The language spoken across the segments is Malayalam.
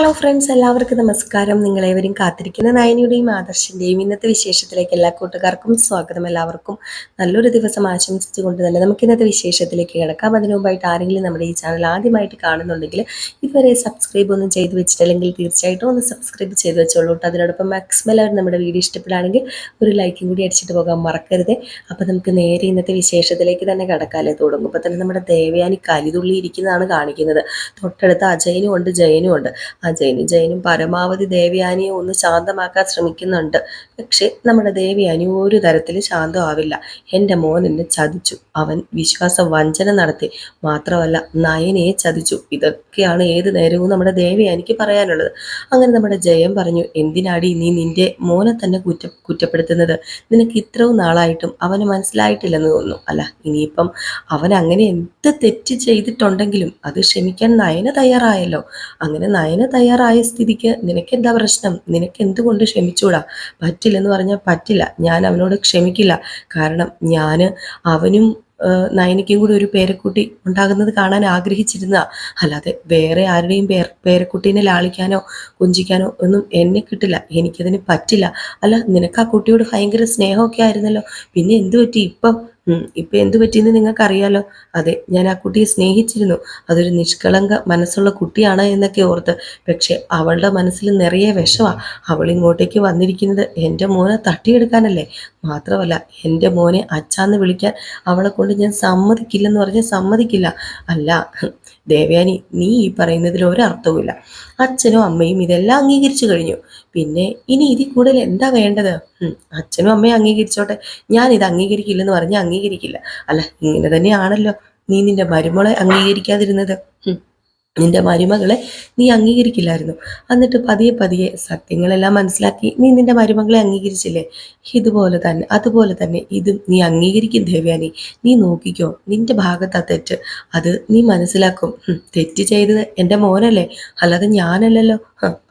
ഹലോ ഫ്രണ്ട്സ് എല്ലാവർക്കും നമസ്കാരം. നിങ്ങളേവരും കാത്തിരിക്കുന്ന നയനിയുടെയും ആദർശിന്റെയും ഇന്നത്തെ വിശേഷത്തിലേക്ക് എല്ലാ കൂട്ടുകാർക്കും സ്വാഗതം. എല്ലാവർക്കും നല്ലൊരു ദിവസം ആശംസിച്ചുകൊണ്ട് തന്നെ നമുക്ക് ഇന്നത്തെ വിശേഷത്തിലേക്ക് കിടക്കാം. അതിനു മുമ്പായിട്ട് ആരെങ്കിലും നമ്മുടെ ഈ ചാനൽ ആദ്യമായിട്ട് കാണുന്നുണ്ടെങ്കിൽ ഇതുവരെ സബ്സ്ക്രൈബ് ഒന്നും ചെയ്തു വെച്ചിട്ടില്ലെങ്കിൽ തീർച്ചയായിട്ടും ഒന്ന് സബ്സ്ക്രൈബ് ചെയ്ത് വെച്ചോളൂ കേട്ടോ. അതിനോടൊപ്പം മാക്സിമം അവർ നമ്മുടെ വീഡിയോ ഇഷ്ടപ്പെടുകയാണെങ്കിൽ ഒരു ലൈക്കും കൂടി അടിച്ചിട്ട് പോകാൻ മറക്കരുത്. അപ്പോൾ നമുക്ക് നേരെ ഇന്നത്തെ വിശേഷത്തിലേക്ക് തന്നെ കിടക്കാല്ലേ. തുടങ്ങുമ്പോൾ തന്നെ നമ്മുടെ ദേവയാനി കലിതുള്ളി ഇരിക്കുന്നതാണ് കാണിക്കുന്നത്. തൊട്ടടുത്ത് അജയനും ഉണ്ട് ജയനും ഉണ്ട്. അജയനും ജയനും. പരമാവധി ദേവയാനിയെ ഒന്ന് ശാന്തമാക്കാൻ ശ്രമിക്കുന്നുണ്ട്. പക്ഷെ നമ്മുടെ ദേവയാനി ഒരു തരത്തിൽ ശാന്തമാവില്ല. എന്റെ മോൻ എന്നെ ചതിച്ചു. അവൻ വിശ്വാസ വഞ്ചന നടത്തി. മാത്രമല്ല നയനയെ ചതിച്ചു. ഇതൊക്കെയാണ് ഏത് നേരവും നമ്മുടെ ദേവയാനിക്ക് പറയാനുള്ളത്. അങ്ങനെ നമ്മുടെ ജയം പറഞ്ഞു എന്തിനാടി നീ നിന്റെ മോനെ തന്നെ കുറ്റ കുറ്റപ്പെടുത്തുന്നത്? നിനക്ക് ഇത്രയും നാളായിട്ടും അവന് മനസ്സിലായിട്ടില്ലെന്ന് തോന്നുന്നു. അല്ല ഇനിയിപ്പം അവൻ അങ്ങനെ എന്ത് തെറ്റ് ചെയ്തിട്ടുണ്ടെങ്കിലും അത് ക്ഷമിക്കാൻ നയന തയ്യാറായല്ലോ. അങ്ങനെ നയന തയ്യാറായ സ്ഥിതിക്ക് നിനക്കെന്താ പ്രശ്നം? നിനക്ക് എന്തുകൊണ്ട് ക്ഷമിച്ചൂടാ? പറ്റില്ലെന്ന് പറഞ്ഞാൽ പറ്റില്ല. ഞാൻ അവനോട് ക്ഷമിക്കില്ല. കാരണം ഞാൻ അവനും നയനിക്കും കൂടി ഒരു പേരക്കുട്ടി ഉണ്ടാകുന്നത് കാണാൻ ആഗ്രഹിച്ചിരുന്ന അല്ലാതെ വേറെ ആരുടെയും പേർ പേരക്കുട്ടീനെ ലാളിക്കാനോ കുഞ്ചിക്കാനോ ഒന്നും എന്നെ കിട്ടില്ല. എനിക്കതിന് പറ്റില്ല. അല്ല നിനക്ക് ആ കുട്ടിയോട് ഭയങ്കര സ്നേഹമൊക്കെ ആയിരുന്നല്ലോ. പിന്നെ എന്തു പറ്റി? ഇപ്പം ഇപ്പൊ എന്തു പറ്റിയെന്ന് നിങ്ങൾക്കറിയാലോ? അതെ ഞാൻ ആ കുട്ടിയെ സ്നേഹിച്ചിരുന്നു. അതൊരു നിഷ്കളങ്ക മനസ്സുള്ള കുട്ടിയാണ് എന്നൊക്കെ ഓർത്ത്. പക്ഷെ അവളുടെ മനസ്സിൽ നിറയെ വിഷമാ അവൾ ഇങ്ങോട്ടേക്ക് വന്നിരിക്കുന്നത് എന്റെ മോനെ തട്ടിയെടുക്കാനല്ലേ? മാത്രമല്ല എന്റെ മോനെ അച്ഛാന്ന് വിളിക്കാൻ അവളെ കൊണ്ട് ഞാൻ സമ്മതിക്കില്ലെന്ന് പറഞ്ഞാൽ സമ്മതിക്കില്ല. അല്ല ദേവയാനി നീ ഈ പറയുന്നതിൽ ഒരർത്ഥവുമില്ല അച്ഛനും അമ്മയും ഇതെല്ലാം അംഗീകരിച്ചു കഴിഞ്ഞു. പിന്നെ ഇനി ഇതിൽ കൂടുതൽ എന്താ വേണ്ടത്? അച്ഛനും അമ്മയും അംഗീകരിച്ചോട്ടെ. ഞാൻ ഇത് അംഗീകരിക്കില്ലെന്ന് പറഞ്ഞ് അംഗീകരിക്കില്ല. അല്ല ഇങ്ങനെ തന്നെയാണല്ലോ നീ നിന്റെ മരുമോളെ അംഗീകരിക്കാതിരുന്നത്. നിന്റെ മരുമകളെ നീ അംഗീകരിക്കില്ലായിരുന്നു. എന്നിട്ട് പതിയെ പതിയെ സത്യങ്ങളെല്ലാം മനസ്സിലാക്കി നീ നിന്റെ മരുമകളെ അംഗീകരിച്ചില്ലേ? ഇതുപോലെ തന്നെ അതുപോലെ തന്നെ ഇതും നീ അംഗീകരിക്കും ദേവ്യാനി നീ. നോക്കിക്കോ നിന്റെ ഭാഗത്താ തെറ്റ്. അത് നീ മനസ്സിലാക്കും. തെറ്റ് ചെയ്തത് എന്റെ മോനല്ലേ? അല്ലാതെ ഞാനല്ലല്ലോ.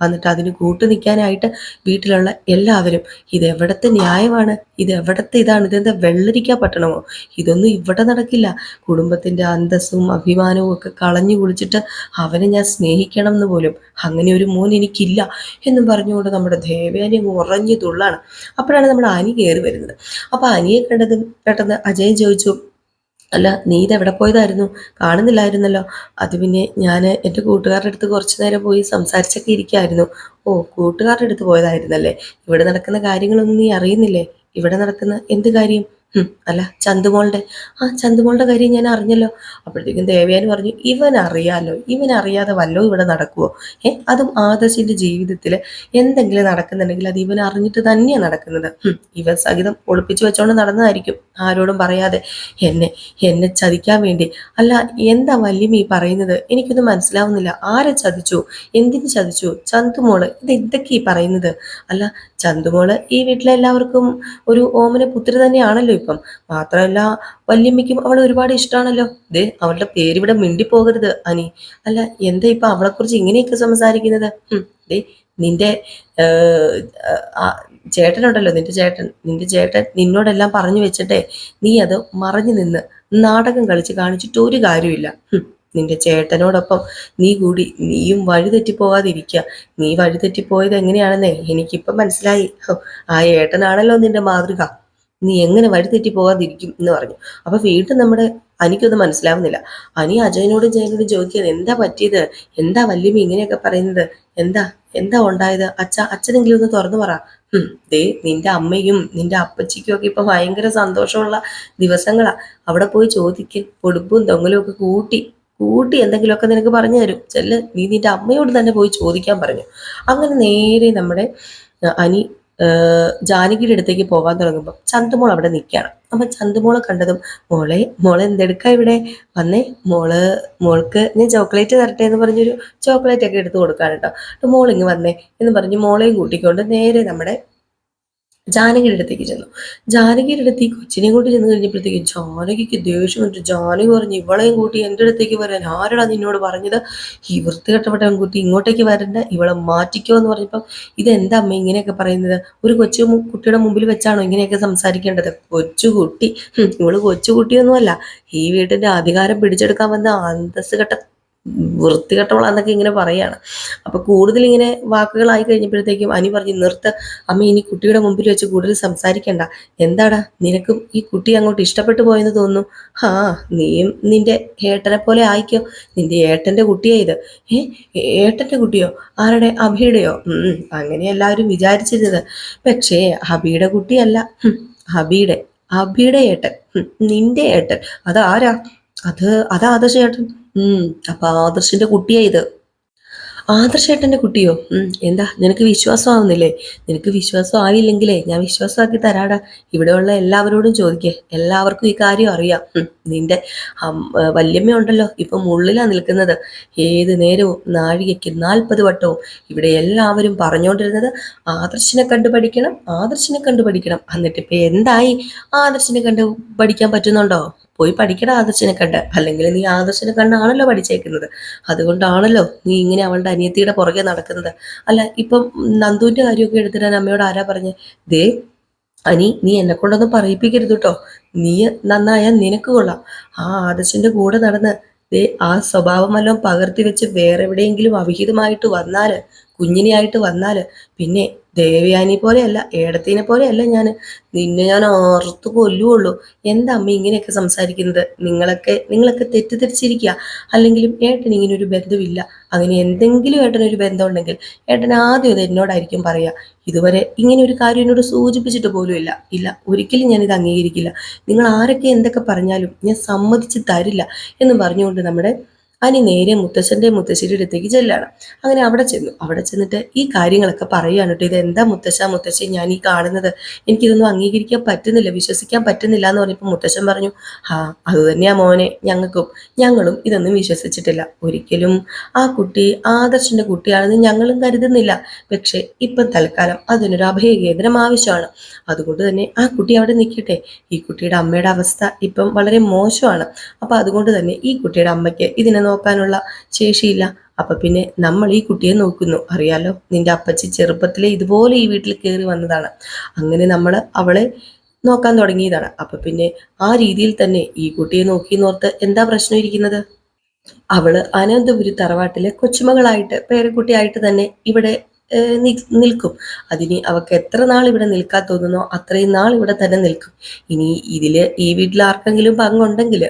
എന്നിട്ട് അതിന് കൂട്ടു നിൽക്കാനായിട്ട് വീട്ടിലുള്ള എല്ലാവരും ഇത് എവിടത്തെ ന്യായമാണ്? ഇത് എവിടത്തെ ഇതാണ്? ഇതെന്താ വെള്ളരിക്കാ പറ്റണമോ ഇതൊന്നും ഇവിടെ നടക്കില്ല. കുടുംബത്തിന്റെ അന്തസ്സും അഭിമാനവും ഒക്കെ കളഞ്ഞു കുളിച്ചിട്ട് അവനെ ഞാൻ സ്നേഹിക്കണം എന്ന് പോലും അങ്ങനെ ഒരു മോൻ എനിക്കില്ല എന്നും പറഞ്ഞുകൊണ്ട് നമ്മുടെ ദേവേനെ ഉറഞ്ഞു തുള്ളാണ്. അപ്പോഴാണ് നമ്മുടെ അനി കയറി വരുന്നത്. അപ്പൊ അനിയെ കണ്ടത് പെട്ടെന്ന് അജയൻ ചോദിച്ചു അല്ല നീ ഇത് എവിടെ പോയതായിരുന്നു? കാണുന്നില്ലായിരുന്നല്ലോ. അത് പിന്നെ ഞാൻ എന്റെ കൂട്ടുകാരുടെ അടുത്ത് കുറച്ച് നേരം പോയി സംസാരിച്ചൊക്കെ ഇരിക്കായിരുന്നു. ഓ കൂട്ടുകാരുടെ അടുത്ത് പോയതായിരുന്നല്ലേ? ഇവിടെ നടക്കുന്ന കാര്യങ്ങളൊന്നും നീ അറിയുന്നില്ലേ? ഇവിടെ നടക്കുന്ന എന്ത് കാര്യം? അല്ല ചന്തുമോളുടെ. ആ ചന്തുമോളുടെ കാര്യം ഞാൻ അറിഞ്ഞല്ലോ. അപ്പോഴത്തേക്കും ദേവയാനി പറഞ്ഞു ഇവൻ അറിയാലോ ഇവൻ അറിയാതെ വല്ലോ ഇവിടെ നടക്കുവോ? ഏ അതും ആദർശിന്റെ ജീവിതത്തിൽ എന്തെങ്കിലും നടക്കുന്നുണ്ടെങ്കിൽ അത് ഇവൻ അറിഞ്ഞിട്ട് തന്നെയാണ് നടക്കുന്നത്. ഇവൻ സഹിതം ഒളിപ്പിച്ചു വെച്ചോണ്ട് നടന്നതായിരിക്കും. ആരോടും പറയാതെ എന്നെ എന്നെ ചതിക്കാൻ വേണ്ടി. അല്ല എന്താ വല്യമ്മ ഈ പറയുന്നത്? എനിക്കൊന്നും മനസ്സിലാവുന്നില്ല. ആരെ ചതിച്ചു? എന്തിന് ചതിച്ചു? ചന്തുമോൾ ഇത് എന്തൊക്കെ ഈ പറയുന്നത്. അല്ല ചന്തുമോൾ ഈ വീട്ടിലെ എല്ലാവർക്കും ഒരു ഓമന പുത്രി തന്നെയാണല്ലോ ഇപ്പം മാത്രമല്ല വല്യമ്മയ്ക്കും അവളെ ഒരുപാട് ഇഷ്ടമാണല്ലോ ദേ അവളുടെ പേരിവിടെ മിണ്ടി മിണ്ടിപ്പോകരുത് അനി. അല്ല എന്താ ഇപ്പൊ അവളെക്കുറിച്ച് ഇങ്ങനെയൊക്കെ സംസാരിക്കുന്നത്? ദേ നിന്റെ ചേട്ടനുണ്ടല്ലോ നിന്റെ ചേട്ടൻ. നിന്റെ ചേട്ടൻ നിന്നോടെല്ലാം പറഞ്ഞു വെച്ചിട്ടേ നീ അത് മറഞ്ഞു നിന്ന് നാടകം കളിച്ച് കാണിച്ചിട്ട് ഒരു കാര്യമില്ല നിന്റെ ചേട്ടനോടൊപ്പം നീ കൂടി നീയും വഴിതെറ്റിപ്പോകാതിരിക്കുക നീ വഴിതെറ്റിപ്പോയത് എങ്ങനെയാണെന്നേ എനിക്കിപ്പം മനസ്സിലായി. ആ ഏട്ടനാണല്ലോ നിന്റെ മാതൃക. നീ എങ്ങനെ വഴിതെറ്റി പോകാതിരിക്കും എന്ന് പറഞ്ഞു. അപ്പൊ വീണ്ടും നമ്മുടെ അനിക്കൊന്നും മനസ്സിലാവുന്നില്ല. അനി അജയനോട് ജയനോട് ചോദിക്കുന്നത് എന്താ പറ്റിയത്? എന്താ വല്യമ്മ ഇങ്ങനെയൊക്കെ പറയുന്നത്? എന്താ എന്താ ഉണ്ടായത്? അച്ഛ അച്ഛനെങ്കിലും ഒന്ന് തുറന്നു പറ. ദേ നിന്റെ അമ്മയും നിന്റെ അപ്പച്ചിക്കും ഒക്കെ ഇപ്പൊ ഭയങ്കര സന്തോഷമുള്ള ദിവസങ്ങളാ. അവിടെ പോയി ചോദിക്ക് പൊടുപ്പും തൊങ്ങലും ഒക്കെ കൂട്ടി കൂട്ടി എന്തെങ്കിലുമൊക്കെ നിനക്ക് പറഞ്ഞു തരും. ചെല്ല് നീ നിന്റെ അമ്മയോട് തന്നെ പോയി ചോദിക്കാൻ പറഞ്ഞു. അങ്ങനെ നേരെ നമ്മുടെ അനി ജാനകിയുടെ അടുത്തേക്ക് പോകാൻ തുടങ്ങുമ്പോൾ ചന്തുമോൾ അവിടെ നിൽക്കുകയാണ്. അപ്പൊ ചന്തുമോളെ കണ്ടതും മോളെ മോളെ എന്തെടുക്കാം ഇവിടെ? വന്നേ മോൾ മോൾക്ക് ഞാൻ ചോക്ലേറ്റ് തരട്ടെ എന്ന് പറഞ്ഞൊരു ചോക്ലേറ്റ് ഒക്കെ എടുത്ത് കൊടുക്കാൻ കേട്ടോ. മോൾ ഇങ്ങ് വന്നേ എന്ന് പറഞ്ഞ് മോളെയും കൂട്ടിക്കൊണ്ട് നേരെ നമ്മുടെ ജാനകിയുടെ അടുത്തേക്ക് ചെന്നു. ജാനകിയുടെ അടുത്ത് ഈ കൊച്ചിനെയും കൂട്ടി ചെന്ന് കഴിഞ്ഞപ്പോഴത്തേക്ക് ജാനകിക്ക് ദേഷ്യം വന്നിട്ട് ജാനകി പറഞ്ഞു ഇവളെയും കൂട്ടി എന്റെ അടുത്തേക്ക് വരാൻ ആരാണ് നിന്നോട് പറഞ്ഞത്? ഈ വൃത്തികെട്ടപ്പെട്ട പെൺകുട്ടി ഇങ്ങോട്ടേക്ക് വരണ്ട ഇവളെ മാറ്റിക്കോ എന്ന് പറഞ്ഞപ്പോൾ ഇതെന്താ അമ്മ ഇങ്ങനെയൊക്കെ പറയുന്നത്? ഒരു കൊച്ചു കുട്ടിയുടെ മുമ്പിൽ വെച്ചാണോ ഇങ്ങനെയൊക്കെ സംസാരിക്കേണ്ടത്? കൊച്ചുകുട്ടി ഇവൾ കൊച്ചുകുട്ടിയൊന്നുമല്ല. ഈ വീട്ടിന്റെ അധികാരം പിടിച്ചെടുക്കാൻ വന്ന അന്തസ് കെട്ട വൃത്തികെട്ടവളാന്നൊക്കെ ഇങ്ങനെ പറയാണ്. അപ്പോൾ കൂടുതൽ ഇങ്ങനെ വാക്കുകളായി കഴിഞ്ഞപ്പോഴത്തേക്കും അനി പറഞ്ഞു നിർത്ത്. അമ്മ ഇനി കുട്ടിയുടെ മുമ്പിൽ വെച്ച് കൂടുതൽ സംസാരിക്കണ്ട. എന്താടാ നിനക്കും ഈ കുട്ടി അങ്ങോട്ട് ഇഷ്ടപ്പെട്ടു പോയെന്ന് തോന്നുന്നു? ആ നീയും നിന്റെ ഏട്ടനെ പോലെ ആയിക്കോ. നിന്റെ ഏട്ടന്റെ കുട്ടിയാ ഇത്. ഏ ഏട്ടന്റെ കുട്ടിയോ? ആരുടെ? അഭിയുടെയോ? അങ്ങനെ എല്ലാവരും വിചാരിച്ചിരുന്നത്. പക്ഷേ അഭിയുടെ കുട്ടിയല്ല. അബിയുടെ അഭിയുടെ ഏട്ടൻ. നിന്റെ ഏട്ടൻ. അതാരാ? അത് അതാ ആദർശ ഏട്ടൻ. അപ്പൊ ആദർശിന്റെ കുട്ടിയാ ഇത്. ആദർശേട്ടന്റെ കുട്ടിയോ? ഉം എന്താ നിനക്ക് വിശ്വാസം ആവുന്നില്ലേ? നിനക്ക് വിശ്വാസം ആവില്ലെങ്കിലേ ഞാൻ വിശ്വാസമാക്കി തരാടാ. ഇവിടെയുള്ള എല്ലാവരോടും ചോദിക്കേ എല്ലാവർക്കും ഈ കാര്യം അറിയാം. നിന്റെ വല്യമ്മയുണ്ടല്ലോ ഇപ്പൊ മുള്ളിലാ നിൽക്കുന്നത്. ഏത് നേരവും നാഴികയ്ക്ക് നാൽപ്പത് വട്ടവും ഇവിടെ എല്ലാവരും പറഞ്ഞുകൊണ്ടിരുന്നത് ആദർശിനെ കണ്ടു പഠിക്കണം ആദർശിനെ കണ്ടു പഠിക്കണം. എന്നിട്ട് ഇപ്പൊ എന്തായി? ആദർശിനെ കണ്ടു പഠിക്കാൻ പറ്റുന്നുണ്ടോ? പോയി പഠിക്കടാ ആദർശനെ കണ്ട് അല്ലെങ്കിൽ നീ ആദർശനെ കണ്ടാണല്ലോ പഠിച്ചേക്കുന്നത്. അതുകൊണ്ടാണല്ലോ നീ ഇങ്ങനെ അവളുടെ അനിയത്തിയുടെ പുറകെ നടക്കുന്നത്. അല്ല ഇപ്പം നന്ദുവിന്റെ കാര്യമൊക്കെ എടുത്തിട്ട് അമ്മയോട് ആരാ പറഞ്ഞ്? ദേ അനി നീ എന്നെ കൊണ്ടൊന്നും പറയിപ്പിക്കരുത് കേട്ടോ നീ നന്നായാൽ നിനക്ക് കൊള്ളാം. ആ ആദർശന്റെ കൂടെ നടന്ന് ദേ ആ സ്വഭാവം വല്ലതും പകർത്തി വെച്ച് വേറെ എവിടെയെങ്കിലും അവിഹിതമായിട്ട് വന്നാൽ കുഞ്ഞിനെയായിട്ട് വന്നാൽ പിന്നെ ദേവയാനി പോലെയല്ല ഏടത്തിനെ പോലെയല്ല ഞാൻ നിന്നെ ഞാൻ ഓർത്ത് കൊല്ലുള്ളൂ എന്താ അമ്മ ഇങ്ങനെയൊക്കെ സംസാരിക്കുന്നത്? നിങ്ങളൊക്കെ നിങ്ങളൊക്കെ തെറ്റിദ്ധരിച്ചിരിക്കുക അല്ലെങ്കിലും ഏട്ടൻ ഇങ്ങനെ ഒരു ബന്ധമില്ല അങ്ങനെ എന്തെങ്കിലും ഏട്ടനൊരു ബന്ധം ഉണ്ടെങ്കിൽ ഏട്ടൻ ആദ്യം അത് എന്നോടായിരിക്കും പറയുക ഇതുവരെ ഇങ്ങനെ ഒരു കാര്യം എന്നോട് സൂചിപ്പിച്ചിട്ട് പോലും ഇല്ല. ഇല്ല ഒരിക്കലും ഞാൻ ഇത് അംഗീകരിക്കില്ല. നിങ്ങൾ ആരൊക്കെ എന്തൊക്കെ പറഞ്ഞാലും ഞാൻ സമ്മതിച്ച് തരില്ല എന്ന് പറഞ്ഞുകൊണ്ട് നമ്മുടെ അനി നേരെ മുത്തശ്ശന്റെ മുത്തശ്ശിയുടെ അടുത്തേക്ക് ചെല്ലാണ്. അങ്ങനെ അവിടെ ചെന്നു. അവിടെ ചെന്നിട്ട് ഈ കാര്യങ്ങളൊക്കെ പറയുകയാണ് കേട്ടോ. ഇത് എന്താ മുത്തശ്ശ മുത്തശ്ശി ഞാൻ ഈ കാണുന്നത്? എനിക്കിതൊന്നും അംഗീകരിക്കാൻ പറ്റുന്നില്ല വിശ്വസിക്കാൻ പറ്റുന്നില്ല എന്ന് പറഞ്ഞപ്പോൾ മുത്തശ്ശൻ പറഞ്ഞു ആ അത് തന്നെയാ മോനെ ഞങ്ങൾക്കും ഞങ്ങളും ഇതൊന്നും വിശ്വസിച്ചിട്ടില്ല. ഒരിക്കലും ആ കുട്ടി ആദർശന്റെ കുട്ടിയാണെന്ന് ഞങ്ങളും കരുതുന്നില്ല. പക്ഷേ ഇപ്പം തൽക്കാലം അതിനൊരു അഭയ കേന്ദ്രം ആവശ്യമാണ്. അതുകൊണ്ട് തന്നെ ആ കുട്ടി അവിടെ നിൽക്കട്ടെ. ഈ കുട്ടിയുടെ അമ്മയുടെ അവസ്ഥ ഇപ്പം വളരെ മോശമാണ്. അപ്പൊ അതുകൊണ്ട് തന്നെ ഈ കുട്ടിയുടെ അമ്മയ്ക്ക് ഇതിനെ നോക്കാനുള്ള ശേഷിയില്ല. അപ്പൊ പിന്നെ നമ്മൾ ഈ കുട്ടിയെ നോക്കുന്നു. അറിയാലോ നിന്റെ അപ്പച്ചി ചെറുപ്പത്തിലെ ഇതുപോലെ ഈ വീട്ടിൽ കയറി വന്നതാണ്. അങ്ങനെ നമ്മൾ അവളെ നോക്കാൻ തുടങ്ങിയതാണ്. അപ്പൊ പിന്നെ ആ രീതിയിൽ തന്നെ ഈ കുട്ടിയെ നോക്കി നോർത്ത് എന്താ പ്രശ്നം ഇരിക്കുന്നത്? അവൾ അനന്തപുരി തറവാട്ടിലെ കൊച്ചുമകളായിട്ട് പേരക്കുട്ടിയായിട്ട് തന്നെ ഇവിടെ നിൽക്കും. അതിന് അവക്ക് എത്ര നാൾ ഇവിടെ നിൽക്കാൻ തോന്നുന്നോ അത്രയും നാൾ ഇവിടെ തന്നെ നിൽക്കും. ഇനി ഇതിൽ ഈ വീട്ടിൽ ആർക്കെങ്കിലും പങ്കുണ്ടെങ്കിൽ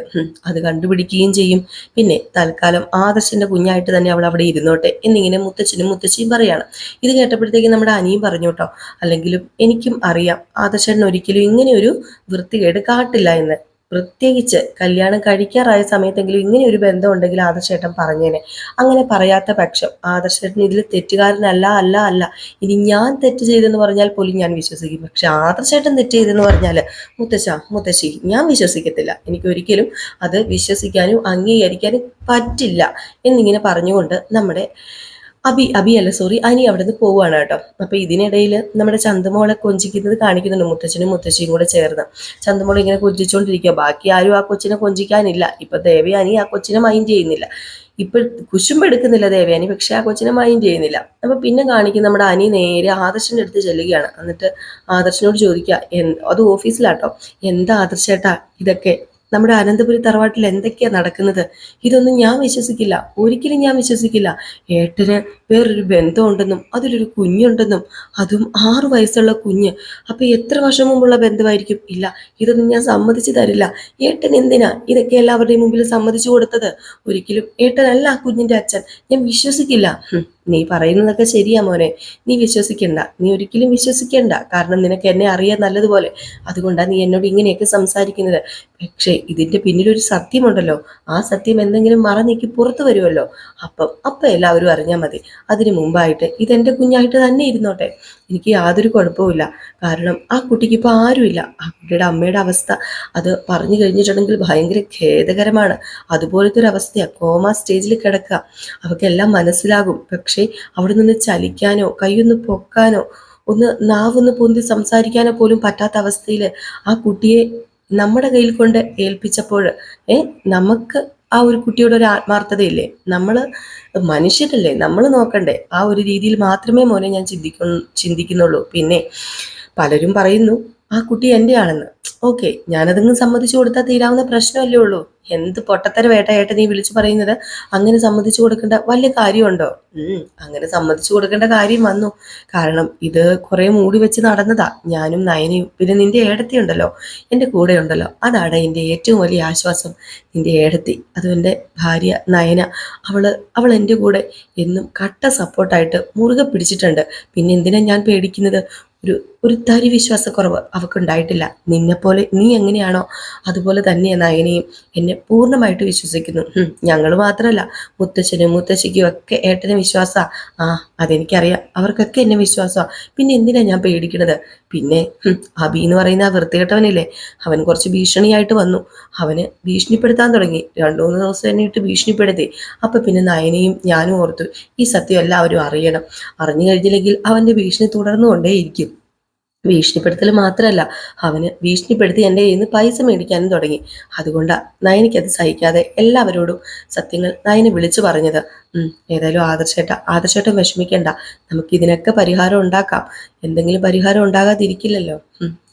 അത് കണ്ടുപിടിക്കുകയും ചെയ്യും. പിന്നെ തൽക്കാലം ആദർശന്റെ കുഞ്ഞായിട്ട് തന്നെ അവൾ അവിടെ ഇരുന്നോട്ടെ എന്നിങ്ങനെ മുത്തച്ഛനും മുത്തശ്ശിയും പറയാണ്. ഇത് കേട്ടപ്പോഴത്തേക്കും നമ്മുടെ അനിയും പറഞ്ഞു കേട്ടോ അല്ലെങ്കിലും എനിക്കും അറിയാം ആദർശൻ ഒരിക്കലും ഇങ്ങനെ ഒരു വൃത്തികേട് കാട്ടില്ല എന്ന്. പ്രത്യേകിച്ച് കല്യാണം കഴിക്കാറായ സമയത്തെങ്കിലും ഇങ്ങനെ ഒരു ബന്ധം ഉണ്ടെങ്കിൽ ആദർശേട്ടൻ പറഞ്ഞേനെ. അങ്ങനെ പറയാത്ത പക്ഷം ആദർശേട്ടൻ ഇതിൽ തെറ്റുകാരനല്ല അല്ല അല്ല. ഇനി ഞാൻ തെറ്റ് ചെയ്തെന്ന് പറഞ്ഞാൽ പോലും ഞാൻ വിശ്വസിക്കും. പക്ഷെ ആദർശേട്ടൻ തെറ്റ് ചെയ്തെന്ന് പറഞ്ഞാൽ മുത്തശ്ശ മുത്തശ്ശി ഞാൻ വിശ്വസിക്കത്തില്ല. എനിക്ക് ഒരിക്കലും അത് വിശ്വസിക്കാനും അംഗീകരിക്കാനും പറ്റില്ല എന്നിങ്ങനെ പറഞ്ഞുകൊണ്ട് നമ്മുടെ അബി അബി അല്ല സോറി അനി അവിടെ നിന്ന് പോവുകയാണ് കേട്ടോ. അപ്പൊ ഇതിനിടയിൽ നമ്മുടെ ചന്തമോളെ കൊഞ്ചിക്കുന്നത് കാണിക്കുന്നുണ്ട് മുത്തച്ഛനും മുത്തശ്ശിയും കൂടെ ചേർന്ന്. ചന്തമോൾ ഇങ്ങനെ കൊഞ്ചിച്ചുകൊണ്ടിരിക്കുക ബാക്കി ആരും ആ കൊച്ചിനെ കൊഞ്ചിക്കാനില്ല. ഇപ്പൊ ദേവയാനി ആ കൊച്ചിനെ മൈൻഡ് ചെയ്യുന്നില്ല. ഇപ്പൊ കുശുമ്പ് എടുക്കുന്നില്ല ദേവയാനി പക്ഷെ ആ കൊച്ചിനെ മൈൻഡ് ചെയ്യുന്നില്ല. അപ്പൊ പിന്നെ കാണിക്കുന്ന നമ്മുടെ അനി നേരെ ആദർശന്റെ അടുത്ത് ചെല്ലുകയാണ്. എന്നിട്ട് ആദർശനോട് ചോദിക്കുക "എൻ- അത് ഓഫീസിലാട്ടോ എന്താ ആദർശേട്ടാ ഇതൊക്കെ? നമ്മുടെ അനന്തപുരി തറവാട്ടിൽ എന്തൊക്കെയാ നടക്കുന്നത്? ഇതൊന്നും ഞാൻ വിശ്വസിക്കില്ല. ഒരിക്കലും ഞാൻ വിശ്വസിക്കില്ല. ഏട്ടന് വേറൊരു ബന്ധമുണ്ടെന്നും അതിലൊരു കുഞ്ഞുണ്ടെന്നും അതും ആറു വയസ്സുള്ള കുഞ്ഞ്. അപ്പം എത്ര വർഷം മുമ്പുള്ള ബന്ധമായിരിക്കും? ഇല്ല ഇതൊന്നും ഞാൻ സമ്മതിച്ചു തരില്ല. ഏട്ടൻ എന്തിനാ ഇതൊക്കെ എല്ലാവരുടെയും മുമ്പിൽ സമ്മതിച്ചു കൊടുത്തത്? ഒരിക്കലും ഏട്ടനല്ല ആ കുഞ്ഞിന്റെ അച്ഛൻ. ഞാൻ വിശ്വസിക്കില്ല. നീ പറയുന്നതൊക്കെ ശരിയാ മോനെ. നീ വിശ്വസിക്കണ്ട. നീ ഒരിക്കലും വിശ്വസിക്കണ്ട. കാരണം നിനക്ക് എന്നെ അറിയാൻ നല്ലതുപോലെ. അതുകൊണ്ടാണ് നീ എന്നോട് ഇങ്ങനെയൊക്കെ സംസാരിക്കുന്നത്. പക്ഷേ ഇതിന്റെ പിന്നിലൊരു സത്യമുണ്ടല്ലോ. ആ സത്യം എന്തെങ്കിലും മറ നീക്കി പുറത്തു വരുമല്ലോ. അപ്പം അപ്പം എല്ലാവരും അറിഞ്ഞാൽ മതി. അതിനു മുമ്പായിട്ട് ഇതെന്റെ കുഞ്ഞായിട്ട് തന്നെ ഇരുന്നോട്ടെ. എനിക്ക് യാതൊരു കുഴപ്പവുമില്ല. കാരണം ആ കുട്ടിക്ക് ഇപ്പോൾ ആരുമില്ല. ആ കുട്ടിയുടെ അമ്മയുടെ അവസ്ഥ അത് പറഞ്ഞു കഴിഞ്ഞിട്ടുണ്ടെങ്കിൽ ഭയങ്കര ഖേദകരമാണ്. അതുപോലത്തെ ഒരു അവസ്ഥയാണ് കോമ സ്റ്റേജിൽ കിടക്കുക. അവക്കെല്ലാം മനസ്സിലാകും. പക്ഷേ അവിടെ നിന്ന് ചലിക്കാനോ കൈയൊന്ന് പൊക്കാനോ ഒന്ന് നാവൊന്ന് പൊന്തി സംസാരിക്കാനോ പോലും പറ്റാത്ത അവസ്ഥയിൽ ആ കുട്ടിയെ നമ്മുടെ കയ്യിൽ കൊണ്ട് ഏൽപ്പിച്ചപ്പോൾ ഏ നമുക്ക് ആ ഒരു കുട്ടിയുടെ ഒരു ആത്മാർത്ഥതയില്ലേ? നമ്മൾ മനുഷ്യരല്ലേ നമ്മൾ നോക്കണ്ടേ. ആ ഒരു രീതിയിൽ മാത്രമേ മോനെ ഞാൻ ചിന്തിക്കു ചിന്തിക്കുന്നുള്ളൂ. പിന്നെ പലരും പറയുന്നു ആ കുട്ടി എന്റെ ആണെന്ന് ഓക്കെ ഞാനതങ്ങ് സമ്മതിച്ചു കൊടുത്താൽ തീരാവുന്ന പ്രശ്നമല്ലേ ഉള്ളൂ. എന്ത് പൊട്ടത്തര ഏട്ട നീ വിളിച്ചു പറയുന്നത്? അങ്ങനെ സമ്മതിച്ചു കൊടുക്കേണ്ട വലിയ കാര്യമുണ്ടോ? അങ്ങനെ സമ്മതിച്ചു കൊടുക്കേണ്ട കാര്യം വന്നു. കാരണം ഇത് കുറെ മൂടി വെച്ച് നടന്നതാ. ഞാനും നയനയും പിന്നെ നിന്റെ ഏടത്തി ഉണ്ടല്ലോ. എന്റെ കൂടെ ഉണ്ടല്ലോ. അതാണ് എന്റെ ഏറ്റവും വലിയ ആശ്വാസം. നിന്റെ ഏടത്തി അതും എന്റെ ഭാര്യ നയന. അവൾ അവൾ എന്റെ കൂടെ എന്നും കട്ട സപ്പോർട്ടായിട്ട് മുറുകെ പിടിച്ചിട്ടുണ്ട്. പിന്നെ എന്തിനാ ഞാൻ പേടിക്കുന്നത്? ഒരു ഒരു തരി വിശ്വാസക്കുറവ് അവക്കുണ്ടായിട്ടില്ല. നിന്നെപ്പോലെ നീ എങ്ങനെയാണോ അതുപോലെ തന്നെ നയനയും എന്നെ പൂർണമായിട്ട് വിശ്വസിക്കുന്നു. ഞങ്ങൾ മാത്രമല്ല മുത്തച്ഛനും മുത്തശ്ശിക്കും ഒക്കെ ഏട്ടന് വിശ്വാസ. ആ അതെനിക്കറിയാം. അവർക്കൊക്കെ എന്നെ വിശ്വാസമാണ് പിന്നെ എന്തിനാ ഞാൻ പേടിക്കണത്? പിന്നെ അബി എന്ന് പറയുന്ന ആ വൃത്തികെട്ടവനില്ലേ അവൻ കുറച്ച് ഭീഷണിയായിട്ട് വന്നു. അവന് ഭീഷണിപ്പെടുത്താൻ തുടങ്ങി. രണ്ടു മൂന്ന് ദിവസം തന്നെ ഇട്ട് ഭീഷണിപ്പെടുത്തി. അപ്പൊ പിന്നെ നയനയും ഞാനും ഓർത്തു ഈ സത്യം എല്ലാവരും അറിയണം. അറിഞ്ഞു കഴിഞ്ഞില്ലെങ്കിൽ അവന്റെ ഭീഷണി തുടർന്നുകൊണ്ടേയിരിക്കും. ഭീഷണിപ്പെടുത്തൽ മാത്രമല്ല അവന് ഭീഷണിപ്പെടുത്തി എന്റെ കയ്യിൽ നിന്ന് പൈസ മേടിക്കാനും തുടങ്ങി. അതുകൊണ്ടാണ് നയനിക്കത് സഹിക്കാതെ എല്ലാവരോടും സത്യങ്ങൾ നയന് വിളിച്ചു പറഞ്ഞത്. ഏതായാലും ആദർശേട്ട ആദർശേട്ടൻ വിഷമിക്കണ്ട. നമുക്ക് ഇതിനൊക്കെ പരിഹാരം ഉണ്ടാക്കാം. എന്തെങ്കിലും പരിഹാരം ഉണ്ടാകാതിരിക്കില്ലല്ലോ.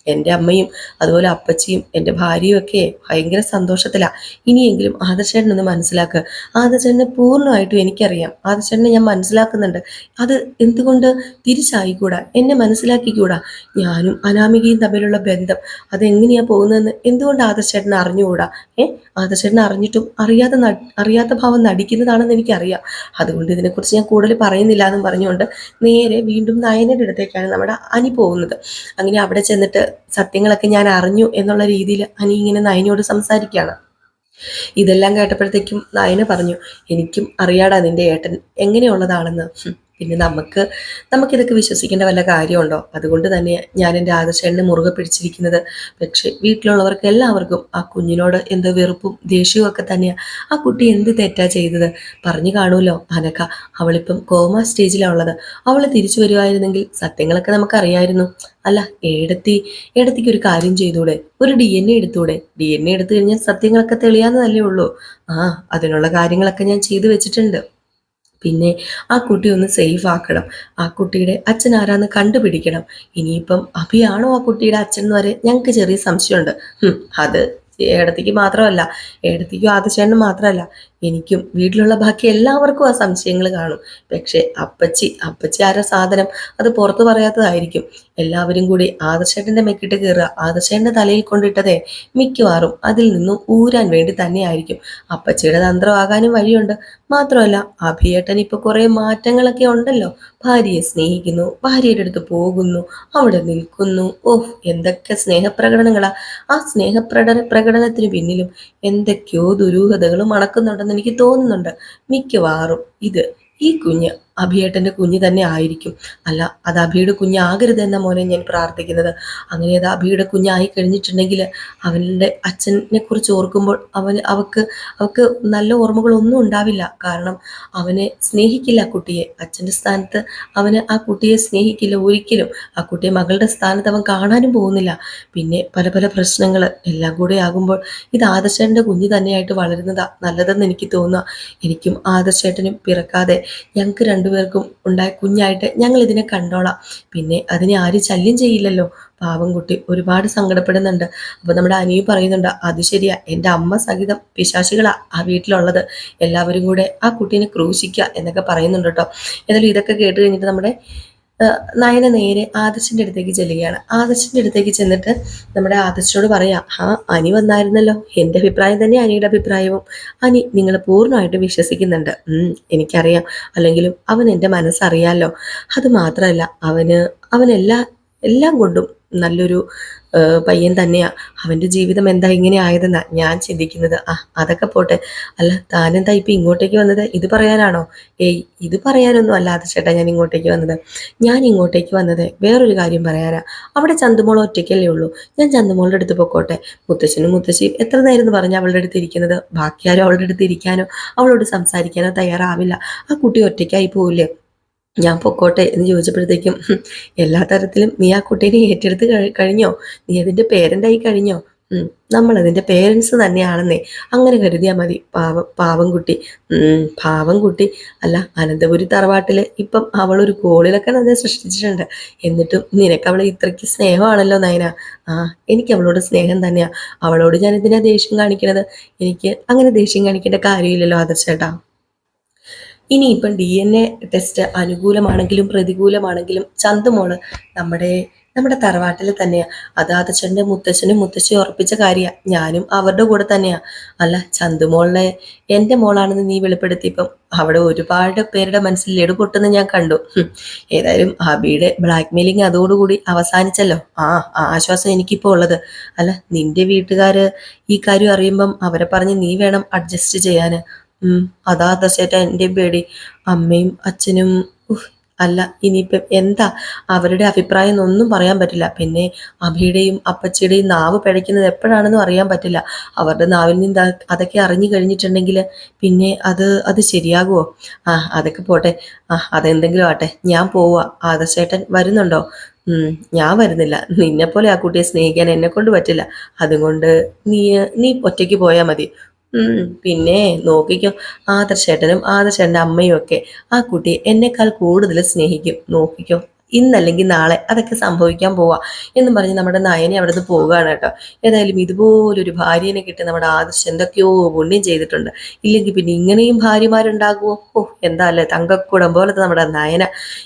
എന്റെ അമ്മയും അതുപോലെ അപ്പച്ചിയും എന്റെ ഭാര്യയും ഒക്കെ ഭയങ്കര സന്തോഷത്തിലാണ് ഇനിയെങ്കിലും ആദർശേട്ടനൊന്ന് മനസ്സിലാക്കുക ആദർശേട്ടനെ പൂർണമായിട്ടും എനിക്കറിയാം. ആദർശേട്ടനെ ഞാൻ മനസ്സിലാക്കുന്നുണ്ട്. അത് എന്തുകൊണ്ട് തിരിച്ചായിക്കൂടാ? എന്നെ മനസ്സിലാക്കിക്കൂടാ? ഞാനും അനാമികയും തമ്മിലുള്ള ബന്ധം അതെങ്ങനെയാണ് പോകുന്നതെന്ന് എന്തുകൊണ്ട് ആദർശേട്ടൻ അറിഞ്ഞുകൂടാ? ഏ? ആദർശേട്ടൻ അറിഞ്ഞിട്ടും അറിയാതെ അറിയാത്ത ഭാവം നടിക്കുന്നതാണെന്ന് എനിക്കറിയാം. അതുകൊണ്ട് ഇതിനെക്കുറിച്ച് ഞാൻ കൂടുതൽ പറയുന്നില്ല എന്നും പറഞ്ഞുകൊണ്ട് നേരെ വീണ്ടും നയനയുടെ അടുത്തേക്കാണ് നമ്മുടെ അനി പോകുന്നത്. അങ്ങനെ അവിടെ ചെന്നിട്ട് സത്യങ്ങളൊക്കെ ഞാൻ അറിഞ്ഞു എന്നുള്ള രീതിയിൽ അനി ഇങ്ങനെ നയനോട് സംസാരിക്കുകയാണ്. ഇതെല്ലാം കേട്ടപ്പോഴത്തേക്കും നയന പറഞ്ഞു എനിക്കും അറിയാടാ നിന്റെ ഏട്ടൻ എങ്ങനെയുള്ളതാണെന്ന്. പിന്നെ നമുക്ക് നമുക്കിതൊക്കെ വിശ്വസിക്കേണ്ട വല്ല കാര്യമുണ്ടോ? അതുകൊണ്ട് തന്നെ ഞാൻ എന്റെ ആദർശനെ മുറുകെ പിടിച്ചിരിക്കുന്നത്. പക്ഷേ വീട്ടിലുള്ളവർക്ക് എല്ലാവർക്കും ആ കുഞ്ഞിനോട് എന്തോ വെറുപ്പും ദേഷ്യവും ഒക്കെ തന്നെയാണ് ആ കുട്ടി എന്ത് തെറ്റാ ചെയ്തത്? പറഞ്ഞു കാണുമല്ലോ അനക്ക അവളിപ്പം കോമ സ്റ്റേജിലാണുള്ളത് അവൾ തിരിച്ചു വരുമായിരുന്നെങ്കിൽ സത്യങ്ങളൊക്കെ നമുക്കറിയായിരുന്നു. അല്ല ഏടത്തി ഏടത്തിക്ക് ഒരു കാര്യം ചെയ്തൂടെ? ഒരു ഡി എൻ എ എടുത്തൂടെ? ഡി എൻ എ എടുത്തു കഴിഞ്ഞാൽ സത്യങ്ങളൊക്കെ തെളിയാന്നതല്ലേ ഉള്ളൂ. ആ അതിനുള്ള കാര്യങ്ങളൊക്കെ ഞാൻ ചെയ്തു വെച്ചിട്ടുണ്ട്. പിന്നെ ആ കുട്ടി ഒന്ന് സേഫ് ആക്കണം. ആ കുട്ടിയുടെ അച്ഛൻ ആരാന്ന് കണ്ടുപിടിക്കണം. ഇനിയിപ്പം അഭിയാണോ ആ കുട്ടിയുടെ അച്ഛൻ എന്ന് വരെ ഞങ്ങൾക്ക് ചെറിയ സംശയമുണ്ട്. അത് ഏടത്തേക്ക് മാത്രമല്ല. ഏടത്തേക്കും ആദശേനും മാത്രമല്ല. എനിക്കും വീട്ടിലുള്ള ബാക്കി എല്ലാവർക്കും ആ സംശയങ്ങൾ കാണും. പക്ഷെ അപ്പച്ചി അപ്പച്ചി ആരാ സാധനം? അത് പുറത്തു പറയാത്തതായിരിക്കും. എല്ലാവരും കൂടി ആദർശേട്ടന്റെ മെക്കിട്ട് കയറുക ആദർശേട്ടന്റെ തലയിൽ കൊണ്ടിട്ടതേ മിക്കവാറും അതിൽ നിന്നും ഊരാൻ വേണ്ടി തന്നെയായിരിക്കും. അപ്പച്ചിയുടെ തന്ത്രമാകാനും വഴിയുണ്ട്. മാത്രമല്ല അഭിയേട്ടൻ ഇപ്പൊ കുറേ മാറ്റങ്ങളൊക്കെ ഉണ്ടല്ലോ. ഭാര്യയെ സ്നേഹിക്കുന്നു ഭാര്യയുടെ അടുത്ത് പോകുന്നു അവിടെ നിൽക്കുന്നു. ഓഹ് എന്തൊക്കെ സ്നേഹപ്രകടനങ്ങളാ. ആ സ്നേഹപ്രകടന പ്രകടനത്തിന് പിന്നിലും എന്തൊക്കെയോ ദുരൂഹതകളും മണക്കുന്നുണ്ടെന്ന് എനിക്ക് തോന്നുന്നുണ്ട്. മിക്കവാറും ഇത് ഈ കുഞ്ഞ് അഭിയേട്ടന്റെ കുഞ്ഞ് തന്നെ ആയിരിക്കും. അല്ല അത് അഭിയുടെ കുഞ്ഞാകരുത് എന്ന മോനെ ഞാൻ പ്രാർത്ഥിക്കുന്നത്. അങ്ങനെ അത് അഭിയുടെ കുഞ്ഞായി കഴിഞ്ഞിട്ടുണ്ടെങ്കിൽ അവന്റെ അച്ഛനെ കുറിച്ച് ഓർക്കുമ്പോൾ അവൻ അവക്ക് അവക്ക് നല്ല ഓർമ്മകളൊന്നും ഉണ്ടാവില്ല. കാരണം അവനെ സ്നേഹിക്കില്ല കുട്ടിയെ. അച്ഛന്റെ സ്ഥാനത്ത് അവന് ആ കുട്ടിയെ സ്നേഹിക്കില്ല ഒരിക്കലും. ആ കുട്ടിയെ മകളുടെ സ്ഥാനത്ത് അവൻ കാണാനും പോകുന്നില്ല. പിന്നെ പല പല പ്രശ്നങ്ങൾ എല്ലാം കൂടെ ആകുമ്പോൾ ഇത് ആദർശേട്ടന്റെ കുഞ്ഞ് തന്നെയായിട്ട് വളരുന്നതാ നല്ലതെന്ന് എനിക്ക് തോന്നുക. എനിക്കും ആദർശേട്ടനും പിറക്കാതെ ഞങ്ങൾക്ക് രണ്ടുപേർക്കും ഉണ്ടായ കുഞ്ഞായിട്ട് ഞങ്ങൾ ഇതിനെ കണ്ടോളാം. പിന്നെ അതിനെ ആരും ശല്യം ചെയ്യില്ലല്ലോ. പാവം കുട്ടി ഒരുപാട് സങ്കടപ്പെടുന്നുണ്ട്. അപ്പൊ നമ്മുടെ അനിയു പറയുന്നുണ്ട് അത് ശരിയാ. എന്റെ അമ്മ സഹിതം പിശാശികളാ ആ വീട്ടിലുള്ളത്. എല്ലാവരും കൂടെ ആ കുട്ടീനെ ക്രൂശിക്കുക എന്നൊക്കെ പറയുന്നുണ്ട് കേട്ടോ. എന്നാലും ഇതൊക്കെ കേട്ട് കഴിഞ്ഞിട്ട് നമ്മുടെ നയന നേരെ ആദർശിന്റെ അടുത്തേക്ക് ചെല്ലുകയാണ്. ആദർശിന്റെ അടുത്തേക്ക് ചെന്നിട്ട് നമ്മുടെ ആദർശനോട് പറയാ ആ അനി വന്നായിരുന്നല്ലോ. എന്റെ അഭിപ്രായം തന്നെ അനിയുടെ അഭിപ്രായവും. അനി നിങ്ങൾ പൂർണമായിട്ട് വിശ്വസിക്കുന്നുണ്ട്. എനിക്കറിയാം. അല്ലെങ്കിലും അവൻ എന്റെ മനസ്സറിയാലോ. അത് മാത്രമല്ല അവന് അവനെല്ലാ എല്ലാം കൊണ്ടും നല്ലൊരു പയ്യൻ തന്നെയാണ് അവന്റെ ജീവിതം എന്താ ഇങ്ങനെ ആയതെന്നാ ഞാൻ ചിന്തിക്കുന്നത്. ആ അതൊക്കെ പോട്ടെ. അല്ല താനെന്താ ഇപ്പം ഇങ്ങോട്ടേക്ക് വന്നത്? ഇത് പറയാനാണോ? ഏയ് ഇത് പറയാനൊന്നും അല്ലാതെ ചേട്ടാ ഞാൻ ഇങ്ങോട്ടേക്ക് വന്നത്. ഞാൻ ഇങ്ങോട്ടേക്ക് വന്നത് വേറൊരു കാര്യം പറയാനാ. അവിടെ ചന്തുമോൾ ഒറ്റയ്ക്കല്ലേ ഉള്ളൂ. ഞാൻ ചന്തുമോളുടെ അടുത്ത് പൊക്കോട്ടെ. മുത്തശ്ശനും മുത്തശ്ശിയും എത്ര നേരം പറഞ്ഞാൽ അവളുടെ അടുത്ത് ഇരിക്കുന്നത്? ബാക്കി ആരും അവളുടെ അടുത്ത് ഇരിക്കാനോ അവളോട് സംസാരിക്കാനോ തയ്യാറാവില്ല. ആ കുട്ടി ഒറ്റയ്ക്കായി പോവില്ലേ? ഞാൻ പൊക്കോട്ടെ എന്ന് ചോദിച്ചപ്പോഴത്തേക്കും എല്ലാ തരത്തിലും നീ ആ കുട്ടീനെ ഏറ്റെടുത്ത് കഴിഞ്ഞോ? നീ അതിന്റെ പേരന്റായി കഴിഞ്ഞോ? നമ്മൾ അതിന്റെ പേരൻസ് തന്നെയാണെന്നേ. അങ്ങനെ കരുതിയാൽ മതി പാവ പാവം കുട്ടി. പാവം കുട്ടി. അല്ല അനന്തപുരി തറവാട്ടിൽ ഇപ്പം അവളൊരു കോളിലൊക്കെ തന്നെ സൃഷ്ടിച്ചിട്ടുണ്ട്. എന്നിട്ടും നിനക്ക് അവളെ ഇത്രയ്ക്ക് സ്നേഹമാണല്ലോ നയന? ആ എനിക്ക് അവളോട് സ്നേഹം തന്നെയാണ് അവളോട് ഞാൻ എന്തിനാണ് ദേഷ്യം കാണിക്കണത്? എനിക്ക് അങ്ങനെ ദേഷ്യം കാണിക്കേണ്ട കാര്യമില്ലല്ലോ ആദർശേട്ടാ ഇനിയിപ്പം ഡി എൻ എ ടെസ്റ്റ് അനുകൂലമാണെങ്കിലും പ്രതികൂലമാണെങ്കിലും ചന്തുമോൾ നമ്മുടെ നമ്മുടെ തറവാട്ടിൽ തന്നെയാണ് അത് ആദർശന്റെ മുത്തച്ഛനും മുത്തശ്ശിയും ഉറപ്പിച്ച കാര്യമാണ് ഞാനും അവരുടെ കൂടെ തന്നെയാണ് അല്ല ചന്തുമോളിനെ എന്റെ മോളാണെന്ന് നീ വെളിപ്പെടുത്തിയപ്പം അവിടെ ഒരുപാട് പേരുടെ മനസ്സിൽ ലഡു പൊട്ടുന്ന ഞാൻ കണ്ടു. ഏതായാലും അബിയുടെ ബ്ലാക്ക് മെയിലിംഗ് അതോടുകൂടി അവസാനിച്ചല്ലോ. ആ ആശ്വാസം എനിക്കിപ്പോൾ ഉള്ളത്. അല്ല നിന്റെ വീട്ടുകാർ ഈ കാര്യം അറിയുമ്പം അവരെ പറഞ്ഞ് നീ വേണം അഡ്ജസ്റ്റ് ചെയ്യാന്. ഉം അതാ ദശേട്ട എന്റെ പേടി. അമ്മയും അച്ഛനും അല്ല ഇനിയിപ്പം എന്താ? അവരുടെ അഭിപ്രായം എന്നൊന്നും പറയാൻ പറ്റില്ല. പിന്നെ അഭിയുടെയും അപ്പച്ചിയുടെയും നാവ് പിഴയ്ക്കുന്നത് എപ്പോഴാണെന്നും അറിയാൻ പറ്റില്ല. അവരുടെ നാവിൽ നിന്ന് അതൊക്കെ അറിഞ്ഞു കഴിഞ്ഞിട്ടുണ്ടെങ്കിൽ പിന്നെ അത് അത് ശരിയാകുമോ ആ അതൊക്കെ പോട്ടെ. ആ അതെന്തെങ്കിലും ആട്ടെ ഞാൻ പോവാ. ആദർശേട്ടൻ വരുന്നുണ്ടോ? ഞാൻ വരുന്നില്ല. നിന്നെപ്പോലെ ആ കുട്ടിയെ സ്നേഹിക്കാൻ എന്നെ കൊണ്ട് പറ്റില്ല. അതുകൊണ്ട് നീ നീ ഒറ്റയ്ക്ക് പോയാൽ മതി. പിന്നെ നോക്കിക്കോ ആദർശേട്ടനും ആദർശേട്ടന്റെ അമ്മയും ഒക്കെ ആ കുട്ടിയെ എന്നെക്കാൾ കൂടുതൽ സ്നേഹിക്കും. നോക്കിക്കോ ഇന്നല്ലെങ്കിൽ നാളെ അതൊക്കെ സംഭവിക്കാൻ പോവാ എന്ന് പറഞ്ഞ് നമ്മുടെ നയനെ അവിടെ നിന്ന് പോവുകയാണ് കേട്ടോ. ഏതായാലും ഇതുപോലൊരു ഭാര്യനെ കിട്ടി നമ്മുടെ ആദർശം എന്തൊക്കെയോ പുണ്യം ചെയ്തിട്ടുണ്ട്. ഇല്ലെങ്കിൽ പിന്നെ ഇങ്ങനെയും ഭാര്യമാരുണ്ടാകുമോ ഓ എന്താ അല്ലേ? തങ്കക്കുടം പോലത്തെ നമ്മുടെ നയന.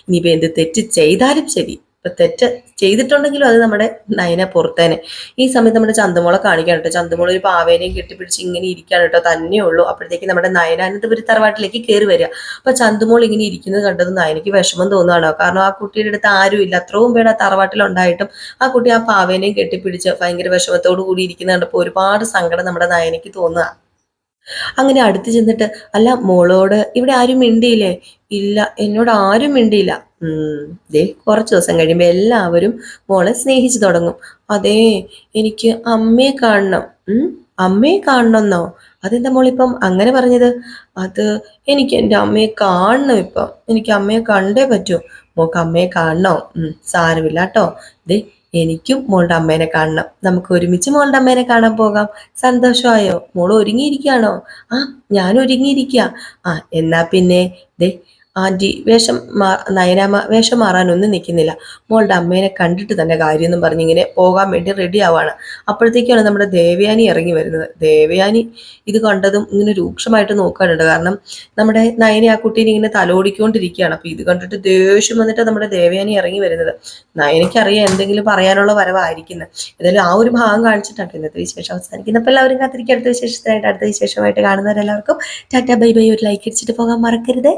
ഇനിയിപ്പോൾ എന്ത് തെറ്റ് ചെയ്താലും ശരി. ഇപ്പൊ തെറ്റ് ചെയ്തിട്ടുണ്ടെങ്കിലും അത് നമ്മുടെ നയനെ പുറത്തേനെ. ഈ സമയത്ത് നമ്മുടെ ചന്തമോളെ കാണിക്കാൻ കേട്ടോ. ചന്തമോൾ ഒരു പാവേനെയും കെട്ടിപ്പിടിച്ച് ഇങ്ങനെ ഇരിക്കാൻ കേട്ടോ. തന്നെയേ ഉള്ളൂ. അപ്പോഴത്തേക്ക് നമ്മുടെ നയന അനന്തപുരി തറവാട്ടിലേക്ക് കയറി വരിക. അപ്പൊ ചന്തമോൾ ഇങ്ങനെ ഇരിക്കുന്നത് കണ്ടത് നയനയ്ക്ക് വിഷമം തോന്നുകയാണോ കാരണം ആ കുട്ടിയുടെ അടുത്ത് ആരും ഇല്ല. അത്രയും പേര് ആ തറവാട്ടിലുണ്ടായിട്ടും ആ കുട്ടി ആ പാവേനെയും കെട്ടിപ്പിടിച്ച് ഭയങ്കര വിഷമത്തോടു കൂടി ഇരിക്കുന്നത് കണ്ടപ്പോൾ ഒരുപാട് സങ്കടം നമ്മുടെ നയനയ്ക്ക് തോന്നുക. അങ്ങനെ അടുത്ത് ചെന്നിട്ട് അല്ല മോളോട് ഇവിടെ ആരും മിണ്ടിയില്ലേ? ഇല്ല എന്നോട് ആരും മിണ്ടിയില്ല. ദേ കുറച്ച് ദിവസം കഴിയുമ്പോൾ എല്ലാവരും മോളെ സ്നേഹിച്ചു തുടങ്ങും. അതെ എനിക്ക് അമ്മയെ കാണണം. അമ്മയെ കാണണമെന്നോ അതെന്താ മോളിപ്പം അങ്ങനെ പറഞ്ഞത്? അത് എനിക്ക് എന്റെ അമ്മയെ കാണണം ഇപ്പം. എനിക്ക് അമ്മയെ കണ്ടേ പറ്റൂ. മോക്ക് അമ്മയെ കാണണോ. സാരമില്ല കേട്ടോ ദേ എനിക്കും മോളുടെ അമ്മേനെ കാണണം. നമുക്ക് ഒരുമിച്ച് മോളുടെ അമ്മേനെ കാണാൻ പോകാം. സന്തോഷമായോ? മോൾ ഒരുങ്ങിയിരിക്കുകയാണോ? ആ ഞാൻ ഒരുങ്ങിയിരിക്കുക. ആ എന്നാ പിന്നെ? ദേ ആന്റി വേഷം മാ നയനാമ വേഷം മാറാനൊന്നും നിൽക്കുന്നില്ല. മോളുടെ അമ്മേനെ കണ്ടിട്ട് തന്നെ കാര്യമെന്നും പറഞ്ഞ് ഇങ്ങനെ പോകാൻ വേണ്ടി റെഡി ആവാണ്. അപ്പോഴത്തേക്കാണ് നമ്മുടെ ദേവയാനി ഇറങ്ങി വരുന്നത്. ദേവയാനി ഇത് കണ്ടതും ഇങ്ങനെ രൂക്ഷമായിട്ട് നോക്കാനുണ്ട്. കാരണം നമ്മുടെ നയനെ ആ കുട്ടീനെ ഇങ്ങനെ തലോടിക്കൊണ്ടിരിക്കുകയാണ്. അപ്പോൾ ഇത് കണ്ടിട്ട് ദേഷ്യം വന്നിട്ട് നമ്മുടെ ദേവയാനി ഇറങ്ങി വരുന്നത്. നയനയ്ക്കറിയാം എന്തെങ്കിലും പറയാനുള്ള വരവായിരിക്കുന്നത് ഏതായാലും ആ ഒരു ഭാഗം കാണിച്ചിട്ടാണ് ഇന്നത്തെ വിശേഷം അവസാനിക്കുന്നത് അപ്പോൾ എല്ലാവരും കാത്തിരിക്കും അടുത്ത വിശേഷത്തിനായിട്ട് അടുത്ത വിശേഷമായിട്ട് കാണുന്നവരെല്ലാവർക്കും ടാറ്റ ബൈ ബൈ. ഒരു ലൈക്ക് അടിച്ചിട്ട് പോകാൻ മറക്കരുത്.